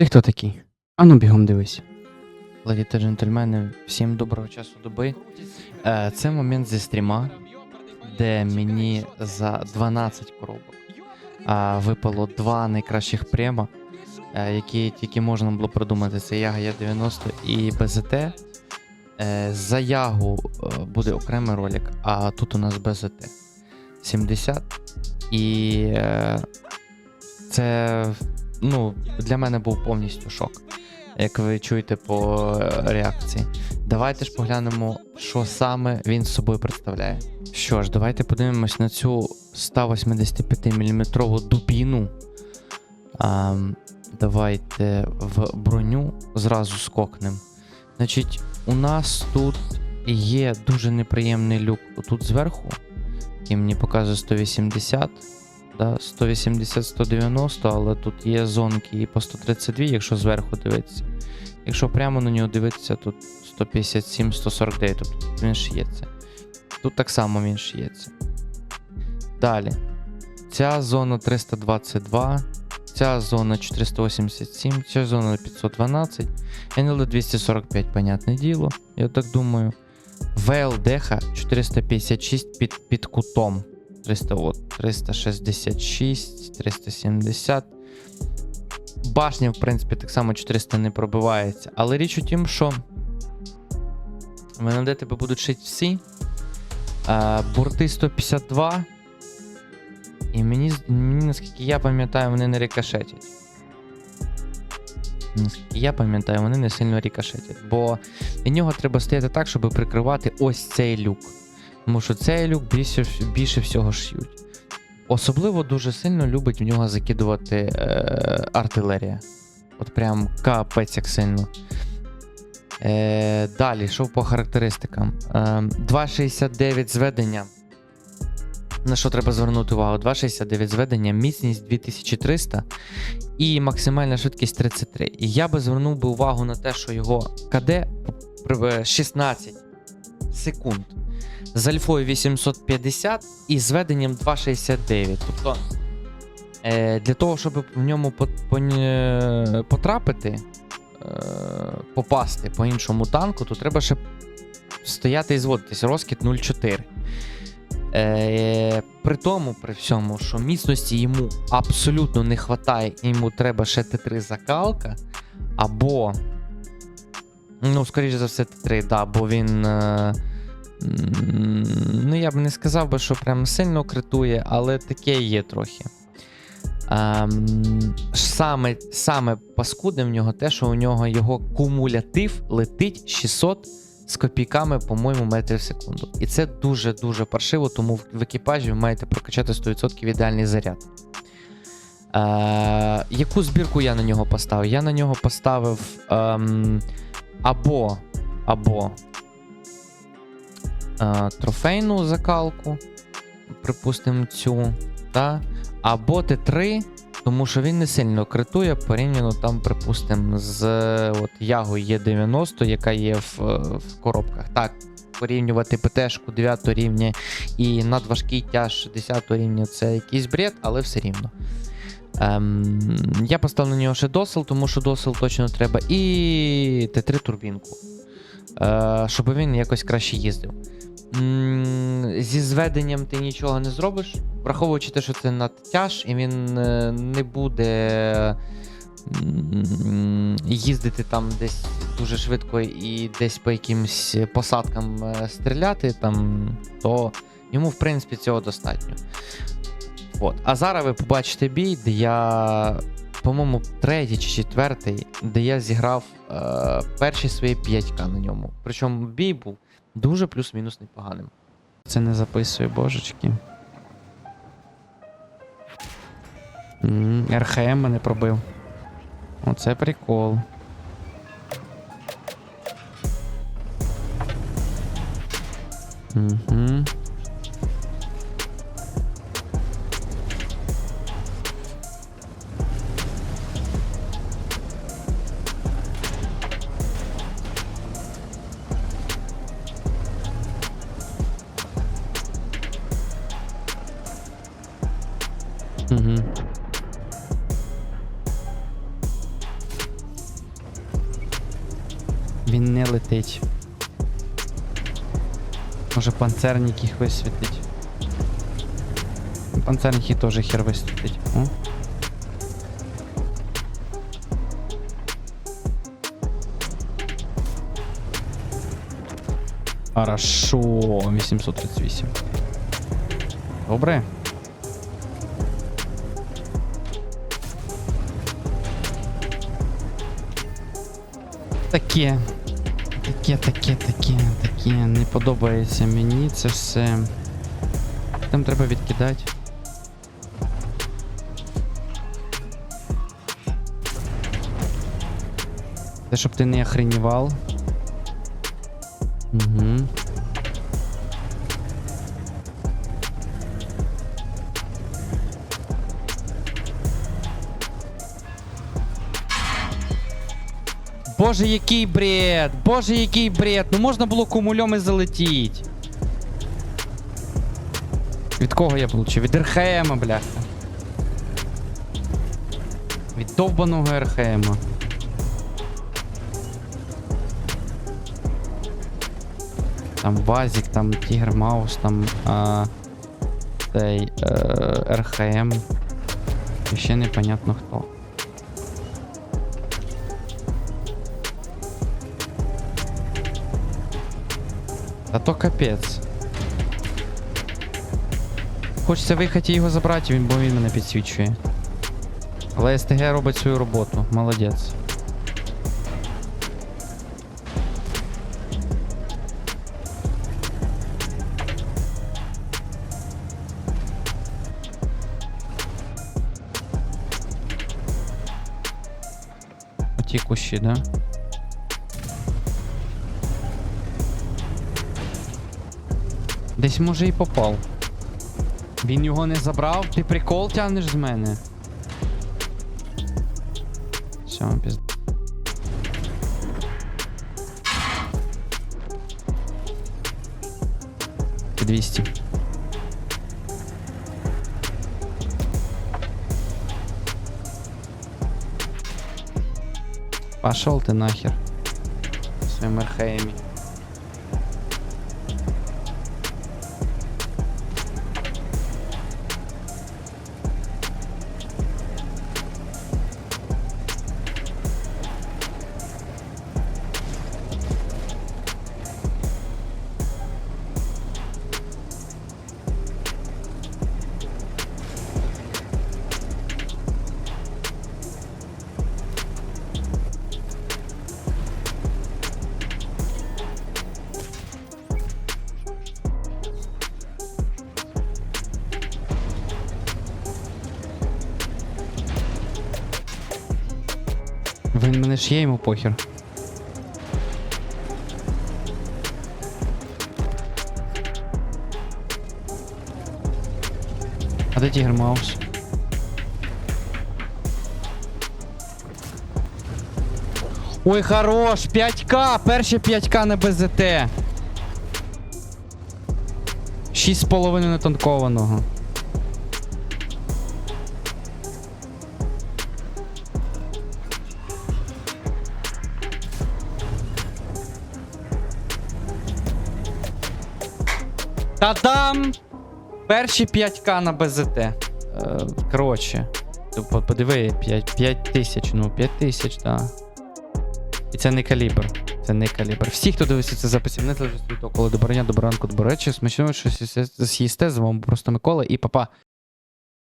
Ти хто такий? Ану бігом дивись. Леді та джентльмени, всім доброго часу доби. Е, Це момент зі стріма, де мені за 12 коробок випало два найкращих према, е, які тільки можна було придумати. Це Яга Є90 і БЗТ. Е, За Ягу буде окремий ролик, а тут у нас БЗТ 70. І це ну, для мене був повністю шок як ви чуєте по е, реакції. Давайте ж поглянемо, що саме він з собою представляє. Що ж, давайте подивимось на цю 185 мм дубіну. А, давайте в броню зразу скокнем. Значить, у нас тут є дуже неприємний люк тут зверху, який мені показує 180. Да, 180-190, але тут є зонки і по 132, якщо зверху дивитися. Якщо прямо на нього дивитися, тут 157-149, тобто він шиється. Тут так само він шиється. Далі. Ця зона 322, ця зона 487, ця зона 512, НЛ 245, понятне діло, я так думаю. ВЛДХ 456 під, під кутом. 300, от, 366, 370. Башня, в принципі, так само 400 не пробивається. Але річ у тім, що мене де тебе будуть шити всі. Борти 152. І мені, мені, наскільки я пам'ятаю, вони не рикошетять. Наскільки я пам'ятаю, вони не сильно рикошетять. Бо від нього треба стояти так, щоб прикривати ось цей люк. Тому що цей люк більше, більше всього шьють. Особливо дуже сильно любить в нього закидувати е, артилерія. От прям капець як сильно. Е, далі, що по характеристикам? Е, 2,69 зведення. На що треба звернути увагу? 2,69 зведення, міцність 2300 і максимальна швидкість 33. І я би звернув би увагу на те, що його КД 16 секунд з альфою 850 і зведенням 2,69. Тобто е, для того, щоб в ньому по- потрапити, е, попасти по іншому танку, то треба ще стояти і зводитись. Розкид 0,4. Е, при тому, при всьому, що міцності йому абсолютно не вистачає, йому треба ще Т3 закалка, або, ну, скоріше за все, Т3, да, бо він. Е, ну, я б не сказав би, що прям сильно критує, але таке є трохи. Ем, саме, саме паскуде в нього те, що у нього його кумулятив летить 600 з копійками, по-моєму, метрів в секунду. І це дуже-дуже паршиво, тому в, екіпажі ви маєте прокачати 100% ідеальний заряд. Е, яку збірку я на нього поставив? Я на нього поставив ем, або, або трофейну закалку, припустимо, цю, та, або Т3, тому що він не сильно критує порівняно там, припустимо, з от, Ягою Є90, яка є в, е, в коробках. Так, порівнювати ПТшку 9 рівня і надважкий тяж 10 рівня це якийсь бред, але все рівно. Ем, я поставив на нього ще досил, тому що досил точно треба, і Т3 турбінку, е, щоб він якось краще їздив. Зі зведенням ти нічого не зробиш, враховуючи те, що це надтяж, і він е, не буде їздити там десь дуже швидко і десь по якимсь посадкам е, стріляти, там, то йому, в принципі, цього достатньо. От. А зараз ви побачите бій, де я, по-моєму, третій чи четвертий, де я зіграв е, перші свої 5К на ньому. Причому бій був дуже плюс-мінус непоганим. Це не записує, божечки. РХМ мене пробив. Оце прикол. Угу. Угу. Він не летить. Може панцерник їх висвітить. Панцерник їх теж хер висвітить. О. Хорошо, 838. Добре. Таке. Таке, таке, таке, таке. Не подобається мені це все. Там треба відкидати. Це щоб ти не охренівав. Угу. Боже, який бред! Боже, який бред! Ну можна було кумульом і залетіть. Від кого я получив? Від РХМа, бляха. Від довбаного РХМа. Там Вазік, там Тігр Маус, там а, цей е, РХМ. І ще непонятно хто. То капець. Хочеться виїхати і його забрати, бо він мене підсвічує. Але СТГ робить свою роботу. Молодець. Оті кущі, да? Десь може і попав. Він його не забрав? Ти прикол тягнеш з мене. Все, піз... Двісті. Пошел ты нахер. Своим археями. Мене ж є йому похер. А де Тігр Маус? Ой, хорош! 5К! Перші 5К на БЗТ. 6,5 нетанкованого. Та-дам! Перші 5К на БЗТ. Е, коротше. Подиви, 5, 5 тисяч, ну 5 тисяч, так. І це не калібр. Це не калібр. Всі, хто дивиться це записів, не залежить від того, коли добрання, добранку, добречі, смачного щось з'їсте, з вами просто Микола і папа.